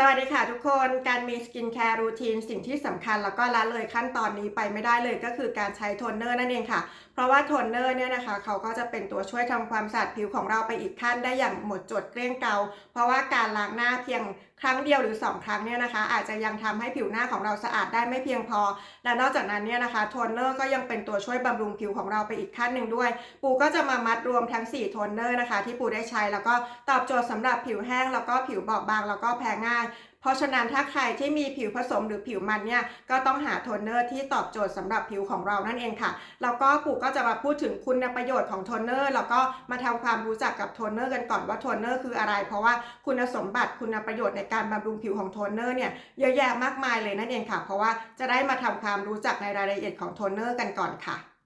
สวัสดีค่ะทุกคนการมีสกินแคร์รูทีนสิ่งที่สำคัญแล้วก็ละเลยขั้นตอนนี้ไปไม่ได้เลยก็คือการใช้โทนเนอร์นั่นเองค่ะ เพราะว่าโทนเนอร์เนี่ยนะคะเขาก็จะเป็นตัวช่วยทำความสะอาดผิวของเราไปอีกขั้นได้อย่างหมดจดเกลี้ยงเกลาเพราะว่าการล้างหน้าเพียงครั้งเดียวหรือ 2 ครั้งเนี่ยนะคะ อาจจะยังทำให้ผิวหน้าของเราสะอาดได้ไม่เพียงพอ และนอกจากนั้นเนี่ยนะคะโทนเนอร์ก็ยังเป็นตัวช่วยบำรุงผิวของเราไปอีกขั้นหนึ่งด้วย ปูก็จะมามัดรวมทั้ง 4 โทนเนอร์นะคะ ที่ปูได้ใช้แล้วก็ตอบโจทย์สำหรับผิวแห้งแล้วก็ผิวบอบบางแล้วก็แพ้ง่ายเพราะฉะนั้นถ้าใครที่มีผิวผสมหรือผิวมันเนี่ยก็ต้องหาโทนเนอร์ที่ตอบโจทย์สำหรับผิวของเรานั่นเองค่ะ แล้วก็ปู่ก็จะมาพูดถึงคุณประโยชน์ของโทนเนอร์แล้วก็มาทำความรู้จักกับโทนเนอร์กันก่อนว่าโทนเนอร์คืออะไร เพราะว่าคุณสมบัติคุณประโยชน์ในการบำรุงผิวของโทนเนอร์เนี่ยเยอะแยะมากมายเลยนั่นเองค่ะ เพราะว่าจะได้มาทำความรู้จักในรายละเอียดของโทนเนอร์กันก่อนค่ะ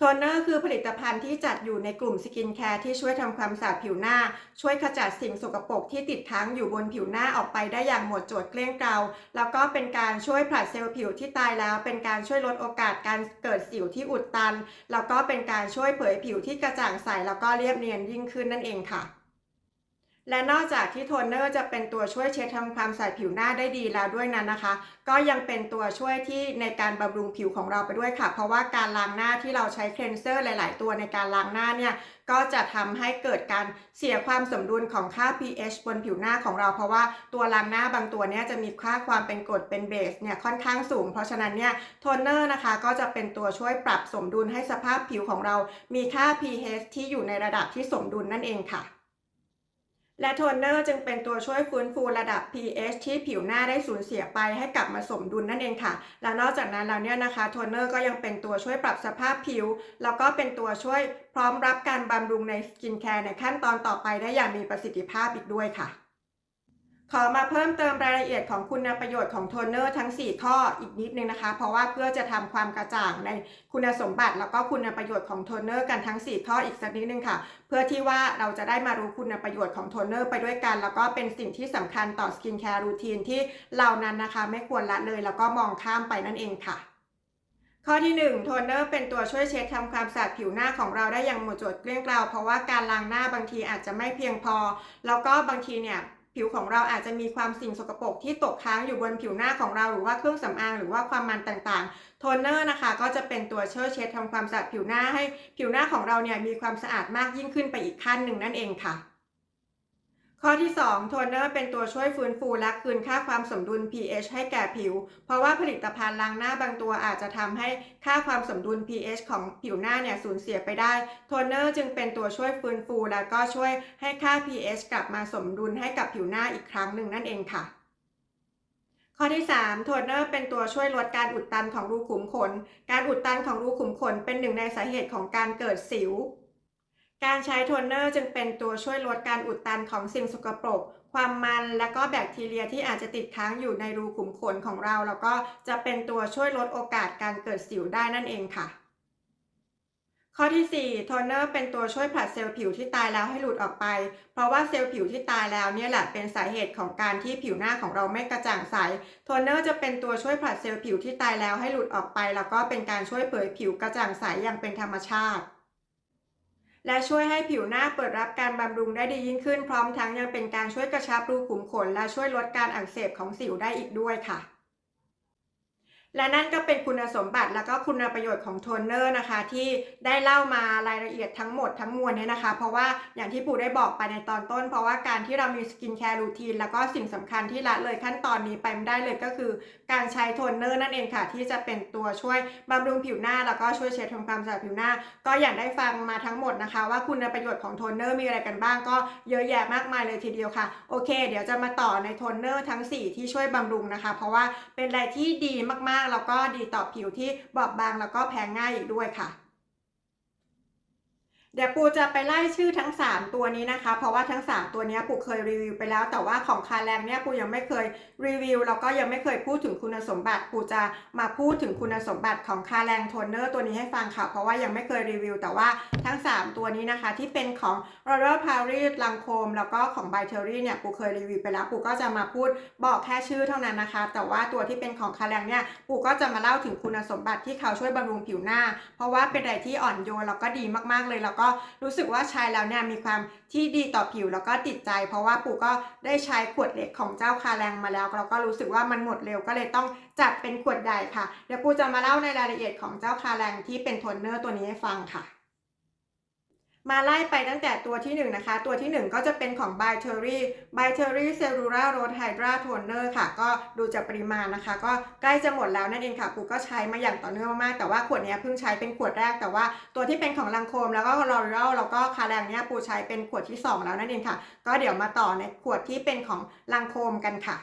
โทนเนอร์คือผลิตภัณฑ์ที่จัดอยู่ในกลุ่มสกินแคร์ที่ช่วยทำความสะอาดผิวหน้า ช่วยขจัดสิ่งสกปรกที่ติดค้างอยู่บนผิวหน้าออกไปได้อย่างหมดจดเกลี้ยงเกลาแล้วก็เป็นการช่วยผลัดเซลล์ผิวที่ตายแล้ว เป็นการช่วยลดโอกาสการเกิดสิวที่อุดตัน แล้วก็เป็นการช่วยเผยผิวที่กระจ่างใสแล้วก็เรียบเนียนยิ่งขึ้นนั่นเองค่ะ และนอกจากที่โทนเนอร์จะเป็นตัวช่วยเช็ดทำความใสผิวหน้าได้ดีแล้วด้วยนั้นนะคะ ก็ยังเป็นตัวช่วยที่ในการบำรุงผิวของเราไปด้วยค่ะ เพราะว่าการล้างหน้าที่เราใช้เคลนเซอร์หลาย ๆ ตัวในการล้างหน้าเนี่ยก็จะทำให้เกิดการเสียความสมดุลของค่า pH บนผิวหน้าของเรา เพราะว่าตัวล้างหน้าบางตัวเนี่ยจะมีค่าความเป็นกรดเป็นเบสเนี่ยค่อนข้างสูง เพราะฉะนั้นเนี่ยโทนเนอร์นะคะก็จะเป็นตัวช่วยปรับสมดุลให้สภาพผิวของเรา มีค่า pH ที่อยู่ในระดับที่สมดุลนั่นเองค่ะ และโทนเนอร์จึงเป็นตัวช่วยฟื้นฟูระดับ pH ที่ผิวหน้าได้สูญเสียไปให้กลับมาสมดุลนั่นเองค่ะ และนอกจากนั้นแล้วเนี่ยนะคะโทนเนอร์ก็ยังเป็นตัวช่วยปรับสภาพผิว แล้วก็เป็นตัวช่วยพร้อมรับการบำรุงในสกินแคร์ในขั้นตอนต่อไปได้อย่างมีประสิทธิภาพอีกด้วยค่ะ ขอมาเพิ่มเติมรายละเอียดของคุณประโยชน์ของโทนเนอร์ทั้ง 4 ข้ออีกนิดนึงนะคะ เพราะว่าเพื่อจะทำความกระจ่างในคุณสมบัติแล้วก็คุณประโยชน์ของโทนเนอร์กันทั้ง 4 ข้ออีกสักนิดนึงค่ะ เพื่อที่ว่าเราจะได้มารู้คุณประโยชน์ของโทนเนอร์ไปด้วยกัน แล้วก็เป็นสิ่งที่สำคัญต่อสกินแคร์รูทีนที่เรานั้นนะคะไม่ควรละเลยแล้วก็มองข้ามไปนั่นเองค่ะข้อที่ 1 โทนเนอร์เป็นตัวช่วยเช็ดทำความสะอาดผิวหน้าของเราได้อย่างหมดจดเกลี้ยงเกลาเพราะว่าการล้างหน้าบางทีอาจจะไม่เพียงพอ แล้วก็บางทีเนี่ย ผิวของเราอาจจะมีความสิ่งสกปรกที่ตกค้างอยู่บนผิวหน้าของเราหรือว่าเครื่องสำอางหรือว่าความมันต่างๆ โทนเนอร์นะคะ ก็จะเป็นตัวเช่วยเช็ดทำความสะอาดผิวหน้าให้ผิวหน้าของเราเนี่ยมีความสะอาดมากยิ่งขึ้นไปอีกขั้นหนึ่งนั่นเองค่ะ ข้อที่ 2 โทนเนอร์เป็นตัวช่วยฟื้นฟูและคืนค่าความสมดุล pH ให้แก่ผิว เพราะว่าผลิตภัณฑ์ล้างหน้าบางตัวอาจจะทำให้ค่าความสมดุล pH ของผิวหน้าเนี่ยสูญเสียไปได้ โทนเนอร์จึงเป็นตัวช่วยฟื้นฟู และก็ช่วยให้ค่า pH กลับมาสมดุลให้กับผิวหน้าอีกครั้งหนึ่งนั่นเองค่ะข้อที่3โทนเนอร์เป็นตัวช่วยลดการอุดตันของรูขุมขน การอุดตันของรูขุมขนเป็นหนึ่งในสาเหตุของการเกิดสิว การใช้โทนเนอร์จึงเป็นตัวช่วยลดการอุดตันของสิ่งสกปรก ความมันและก็แบคทีเรียที่อาจจะติดค้างอยู่ในรูขุมขนของเรา แล้วก็จะเป็นตัวช่วยลดโอกาสการเกิดสิวได้นั่นเองค่ะ ข้อที่ 4 โทนเนอร์เป็นตัวช่วยผลัดเซลล์ผิวที่ตายแล้วให้หลุดออกไป เพราะว่าเซลล์ผิวที่ตายแล้วเนี่ยแหละเป็นสาเหตุของการที่ผิวหน้าของเราไม่กระจ่างใส โทนเนอร์จะเป็นตัวช่วยผลัดเซลล์ผิวที่ตายแล้วให้หลุดออกไป แล้วก็เป็นการช่วยเผยผิวกระจ่างใสอย่างเป็นธรรมชาติ และช่วยให้ผิวหน้าเปิดรับการบำรุงได้ดียิ่งขึ้น พร้อมทั้งยังเป็นการช่วยกระชับรูขุมขน และช่วยลดการอักเสบของสิวได้อีกด้วยค่ะ และนั่นก็เป็นคุณสมบัติแล้วก็คุณประโยชน์ของโทนเนอร์นะคะ ที่ได้เล่ามารายละเอียดทั้งหมดทั้งมวลเนี่ยนะคะ เพราะว่าอย่างที่ปู่ได้บอกไปในตอนต้น เพราะว่าการที่เรามีสกินแคร์รูทีนแล้วก็สิ่งสำคัญที่ละเลยขั้นตอนนี้ไปไม่ได้เลยก็คือ การใช้โทนเนอร์นั่นเองค่ะ ที่จะเป็นตัวช่วยบำรุงผิวหน้า แล้วก็ช่วยเช็ดทำความสะอาดผิวหน้า ก็อย่างได้ฟังมาทั้งหมดนะคะ ว่าคุณประโยชน์ของโทนเนอร์มีอะไรกันบ้างก็เยอะแยะมากมายเลยทีเดียวค่ะโอเค เดี๋ยวจะมาต่อในโทนเนอร์ทั้ง 4 ที่ช่วยบำรุงนะคะ เพราะว่าเป็นอะไรที่ดีมากๆแล้วก็ดีต่อผิวที่บอบบางแล้วก็แพ้ง่ายอีกด้วยค่ะ เดี๋ยวปูจะไปไล่ชื่อทั้ง 3 ตัวนี้นะคะ เพราะว่าทั้ง 3 ตัวนี้ปูเคยรีวิวไปแล้ว แต่ว่าของคาแรงเนี่ยปูยังไม่เคยรีวิวแล้วก็ยังไม่เคยพูดถึงคุณสมบัติ ปูจะมาพูดถึงคุณสมบัติของคาแรงโทนเนอร์ตัวนี้ให้ฟังค่ะ เพราะว่ายังไม่เคยรีวิว แต่ว่าทั้ง 3 ตัวนี้นะคะ ที่เป็นของ Royal Paris ลังโคม แล้วก็ของ By Terry เนี่ยปูเคยรีวิวไปแล้วปูก็จะมาพูดบอกแค่ชื่อเท่านั้นนะคะ แต่ว่าตัวที่เป็นของคาแรงเนี่ยปูก็จะมาเล่าถึงคุณสมบัติที่เขาช่วยบำรุงผิวหน้า เพราะว่าเป็นอะไรที่อ่อนโยนแล้วก็ดีมากๆเลยแล้วก็รู้สึกว่าใช้แล้วเนี่ยมีความที่ดีต่อผิวแล้วก็ติดใจ เพราะว่าปูก็ได้ใช้ขวดเล็กของเจ้าคาแรงมาแล้วแล้วก็รู้สึกว่ามันหมดเร็วก็เลยต้องจัดเป็นขวดใหญ่ค่ะ เดี๋ยวปูจะมาเล่าในรายละเอียดของเจ้าคาแรงที่เป็นโทนเนอร์ตัวนี้ให้ฟังค่ะ มาไล่ไปตั้งแต่ตัวที่ 1 นะคะ ตัวที่ 1 ก็จะเป็นของ By Terry By Terry Cellular Rose Hydra Toner ค่ะ ก็ดูจากปริมาณนะคะ ก็ใกล้จะหมดแล้วนั่นเองค่ะปูก็ใช้มาอย่างต่อเนื่องมากๆ แต่ว่าขวดนี้เพิ่งใช้เป็นขวดแรก แต่ว่าตัวที่เป็นของลังโคมแล้วก็ L'Oreal แล้วก็คาแรงเนี่ยปูใช้เป็นขวดที่ 2 แล้วนั่นเองค่ะ ก็เดี๋ยวมาต่อในขวดที่เป็นของลังโคมกันค่ะ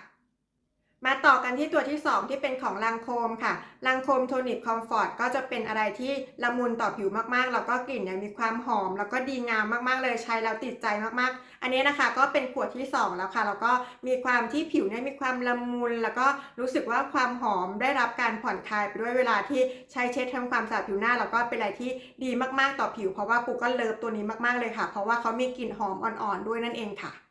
มาต่อกันที่ตัวที่ 2 ที่เป็นของลังโคมค่ะ ลังโคมโทนิกคอมฟอร์ตก็จะเป็นอะไรที่ละมุนต่อผิวมากๆ แล้วก็กลิ่นเนี่ยมีความหอม แล้วก็ดีงามมากๆเลยใช้แล้วติดใจมากๆ อันนี้นะคะก็เป็นขวดที่ 2 แล้วค่ะ แล้วก็มีความที่ผิวเนี่ยมีความละมุน แล้วก็รู้สึกว่าความหอมได้รับการผ่อนคลายไปด้วยเวลาที่ใช้เช็ดทำความสะอาดผิวหน้า แล้วก็เป็นอะไรที่ดีมากๆต่อผิว เพราะว่าปูก็เลิฟตัวนี้มากๆเลยค่ะ เพราะว่าเขามีกลิ่นหอมอ่อนๆด้วยนั่นเองค่ะ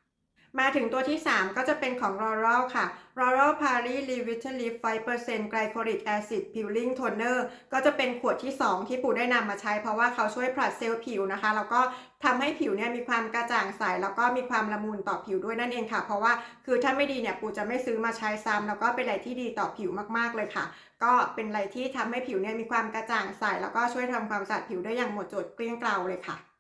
มาถึงตัวที่ 3 ก็จะเป็นของ L'Oreal ค่ะ L'Oreal Paris Revitalift 5% Glycolic Acid Peeling Toner ก็จะเป็นขวดที่ 2 ที่ปูได้นำมาใช้เพราะว่าเขาช่วยผลัดเซลล์ผิวนะคะ แล้วก็ทำให้ผิวเนี่ยมีความกระจ่างใส แล้วก็มีความละมุนต่อผิวด้วยนั่นเองค่ะ เพราะว่าคือถ้าไม่ดีเนี่ยปูจะไม่ซื้อมาใช้ซ้ำแล้วก็เป็นอะไรที่ดีต่อผิวมากๆเลยค่ะ ก็เป็นอะไรที่ทำให้ผิวเนี่ยมีความกระจ่างใสแล้วก็ช่วยทำความสะอาดผิวได้อย่างหมดจดเกลี้ยงเกลาเลยค่ะ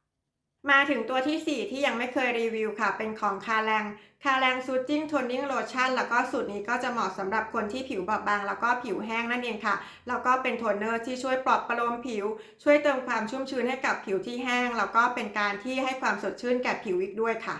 มาถึงตัวที่ 4 ที่ยังไม่เคยรีวิวค่ะ เป็นของคาแรงคาแรงซูจิ้งโทนนิ่งโลชั่นแล้วก็สูตรนี้ก็จะเหมาะสำหรับคนที่ผิวบอบบาง แล้วก็ผิวแห้งนั่นเองค่ะ แล้วก็เป็นโทนเนอร์ที่ช่วยปลอบประโลมผิว ช่วยเติมความชุ่มชื้นให้กับผิวที่แห้ง แล้วก็เป็นการที่ให้ความสดชื่นแก่ผิวอีกด้วยค่ะ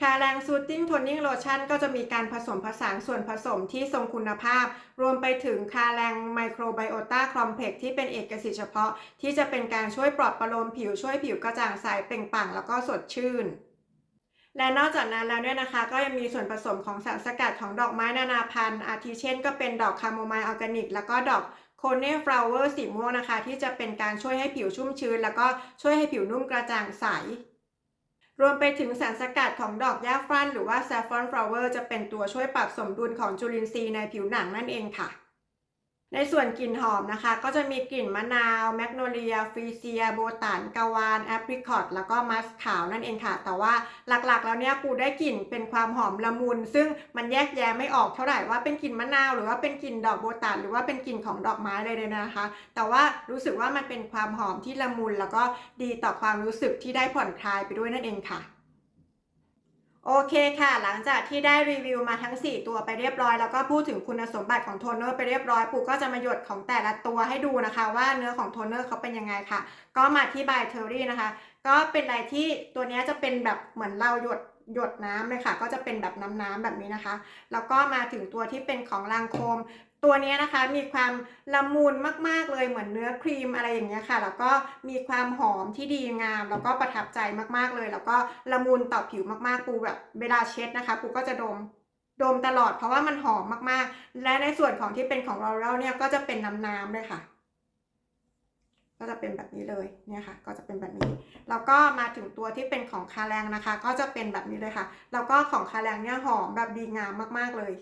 คาแรงซูตติ้งโทนนิ่งโลชั่นก็จะมีการผสมผสานส่วนผสมที่ทรงคุณภาพ รวมไปถึงคาแรงไมโครไบโอตาคอมเพล็กที่เป็นเอกสิทธิ์เฉพาะ ที่จะเป็นการช่วยปลอบประโลมผิวช่วยผิวกระจ่างใสเปล่งปลั่งแล้วก็สดชื่นและนอกจากนั้นแล้วเนี่ยนะคะ ก็ยังมีส่วนผสมของสารสกัดของดอกไม้นานาพันธุ์ อาทิเช่นก็เป็นดอกคาโมไมล์ออร์แกนิก แล้วก็ดอกโคเน่ฟลาวเวอร์สีม่วงนะคะ ที่จะเป็นการช่วยให้ผิวชุ่มชื้น แล้วก็ช่วยให้ผิวนุ่มกระจ่างใส รวมไปถึงสารสกัดของดอกหญ้าฟรันหรือว่า saffron flower จะเป็นตัวช่วยปรับสมดุลของจุลินทรีย์ในผิวหนังนั่นเองค่ะ ในส่วนกลิ่นหอมนะคะ ก็จะมีกลิ่นมะนาวแมกโนเลียฟรีเซีย โบตันกาวานแอปริคอตแล้วก็มัสขาวนั่นเองค่ะ แต่ว่าหลักๆ แล้วเนี่ยปูได้กลิ่นเป็นความหอมละมุน ซึ่งมันแยกแยะไม่ออกเท่าไหร่ว่าเป็นกลิ่นมะนาว หรือว่าเป็นกลิ่นดอกโบตันหรือว่าเป็นกลิ่นของดอกไม้เลยเลยนะคะ แต่ว่ารู้สึกว่ามันเป็นความหอมที่ละมุนแล้วก็ดีต่อความรู้สึกที่ได้ผ่อนคลายไปด้วยนั่นเองค่ะ โอเคค่ะ หลังจากที่ได้รีวิวมาทั้ง 4 ตัวไปเรียบร้อย แล้วก็พูดถึงคุณสมบัติของโทนเนอร์ไปเรียบร้อยปูก็จะมาหยดของแต่ละตัวให้ดูนะคะ ว่าเนื้อของโทนเนอร์เขาเป็นยังไงค่ะ ก็มาที่บายเทอรี่นะคะ ก็เป็นอะไรที่ตัวนี้จะเป็นแบบเหมือนเราหยดหยดน้ำเลยค่ะ ก็จะเป็นแบบน้ำน้ำๆแบบนี้นะคะ แล้วก็มาถึงตัวที่เป็นของลังโคม ตัวนี้นะคะมีความละมุนมาก ๆ เลยเหมือนเนื้อครีมอะไรอย่างเงี้ยค่ะ แล้วก็มีความหอมที่ดีงาม แล้วก็ประทับใจมากๆเลย แล้วก็ละมุนต่อผิวมากๆ ปูแบบเวลาเช็ดนะคะปูก็จะดมดมตลอดเพราะว่ามันหอมมากๆ และในส่วนของที่เป็นของเราเราเนี่ยก็จะเป็นน้ำน้ำเลยค่ะ ก็จะเป็นแบบนี้เลยเนี่ยค่ะ ก็จะเป็นแบบนี้ แล้วก็มาถึงตัวที่เป็นของคาแรงนะคะ ก็จะเป็นแบบนี้เลยค่ะ แล้วก็ของคาแรงเนี่ยหอมแบบดีงามมากๆเลย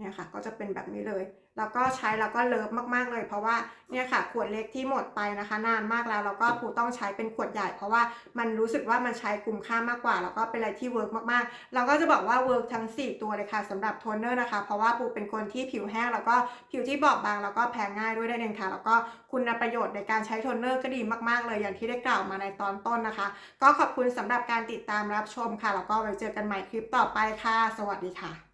เนี่ยค่ะก็จะเป็นแบบนี้เลย แล้วก็ใช้แล้วก็เลิฟมากๆเลย เพราะว่าเนี่ยค่ะขวดเล็กที่หมดไปนะคะ นานมากแล้วแล้วก็ปูต้องใช้เป็นขวดใหญ่ เพราะว่ามันรู้สึกว่ามันใช้คุ้มค่ามากกว่า แล้วก็เป็นอะไรที่เวิร์กมากๆเราก็จะบอกว่าเวิร์กทั้ง 4 ตัวเลยค่ะสำหรับโทนเนอร์นะคะ เพราะว่าปูเป็นคนที่ผิวแห้งแล้วก็ผิวที่บอบบางแล้วก็แพ้ง่ายด้วยนั่นเองค่ะ แล้วก็คุณประโยชน์ในการใช้โทนเนอร์ก็ดีมากๆเลยอย่างที่ได้กล่าวมาในตอนต้นนะคะ ก็ขอบคุณสำหรับการติดตามรับชมค่ะแล้วก็ไว้เจอกันใหม่คลิปต่อไปค่ะ สวัสดีค่ะ